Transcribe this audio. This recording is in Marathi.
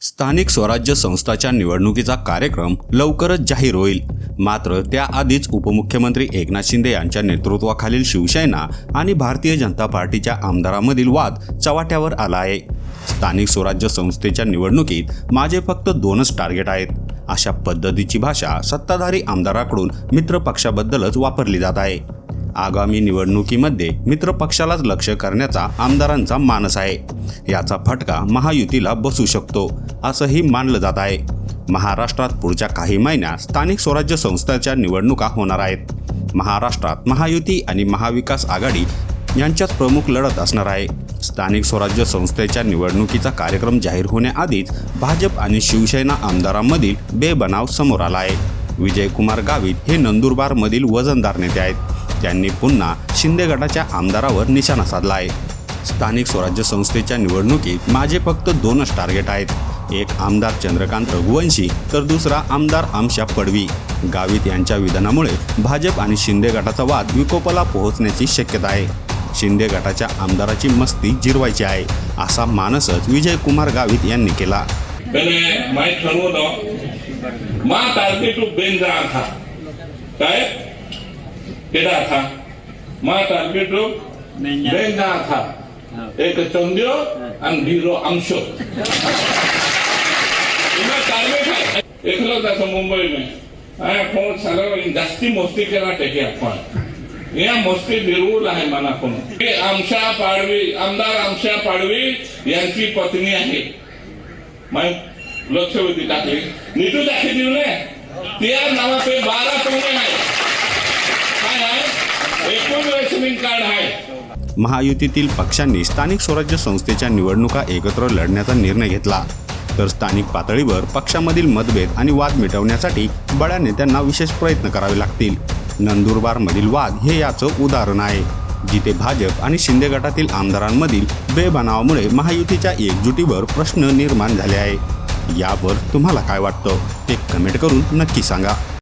स्थानिक स्वराज्य संस्थाच्या निवडणुकीचा कार्यक्रम लवकरच जाहीर होईल. मात्र त्याआधीच उपमुख्यमंत्री एकनाथ शिंदे यांच्या नेतृत्वाखालील शिवसेना आणि भारतीय जनता पार्टीच्या आमदारांमधील वाद चव्हाट्यावर आला आहे. स्थानिक स्वराज्य संस्थेच्या निवडणुकीत माझे फक्त दोनच टार्गेट आहेत. अशा पद्धतीची भाषा सत्ताधारी आमदाराकडून मित्रपक्षाबद्दलच वापरली जात आहे. आगामी निवडणुकीमध्ये मित्रपक्षालाच लक्ष करण्याचा आमदारांचा मानस आहे. याचा फटका महायुतीला बसू शकतो असंही मानलं जात आहे. महाराष्ट्रात पुढच्या काही महिन्यात स्थानिक स्वराज्य संस्थांच्या निवडणुका होणार आहेत. महाराष्ट्रात महायुती आणि महाविकास आघाडी यांच्यात प्रमुख लढत असणार आहे. स्थानिक स्वराज्य संस्थेच्या निवडणुकीचा कार्यक्रम जाहीर होण्याआधीच भाजप आणि शिवसेना आमदारांमधील बेबनाव समोर आला आहे. विजयकुमार गावित हे नंदुरबारमधील वजनदार नेते आहेत. त्यांनी पुन्हा शिंदे गटाच्या आमदारावर निशाणा साधला आहे स्थानिक स्वराज्य संस्थेच्या निवडणुकीत माझे फक्त दोनच टार्गेट आहेत. एक आमदार चंद्रकांत रघुवंशी तर दुसरा आमदार आमशा पडवी. गावित यांच्या विधानामुळे भाजप आणि शिंदे गटाचा वाद विकोपाला पोहोचण्याची शक्यता आहे. शिंदे गटाच्या आमदाराची मस्ती जिरवायची आहे असा मानसच विजयकुमार गावित यांनी केला. मैंने मैं मा बेंजा था मा टार्गेट बेंजा था एक चंद्यो आणि ढिरो अंशो. इनका टार्गेट है एकलो था मुंबई में आया फोन सारा जास्ती मस्ती केला टेके आपण. या मस्ती बिरवूल आहे मना कोण हे आमशा पाडवी आमदार आमशा पाडवी यांची पत्नी आहे. लक्षवेधी टाकली. नीटू दाखी देऊ नये त्या नावाचे बारा टोने आहे काय आहे एकूण रेशनिंग कार्ड आहे. महायुतीतील पक्षांनी स्थानिक स्वराज्य संस्थेच्या निवडणुका एकत्र लढण्याचा निर्णय घेतला. तर स्थानिक पातळीवर पक्षामधील मतभेद आणि वाद मिटवण्यासाठी बड्या नेत्यांना विशेष प्रयत्न करावे लागतील. नंदुरबारमधील वाद हे याचं उदाहरण आहे. जिथे भाजप आणि शिंदे गटातील आमदारांमधील बेबनावामुळे महायुतीच्या एकजुटीवर प्रश्न निर्माण झाले आहे. यावर तुम्हाला काय वाटतं? ते कमेंट करून नक्की सांगा.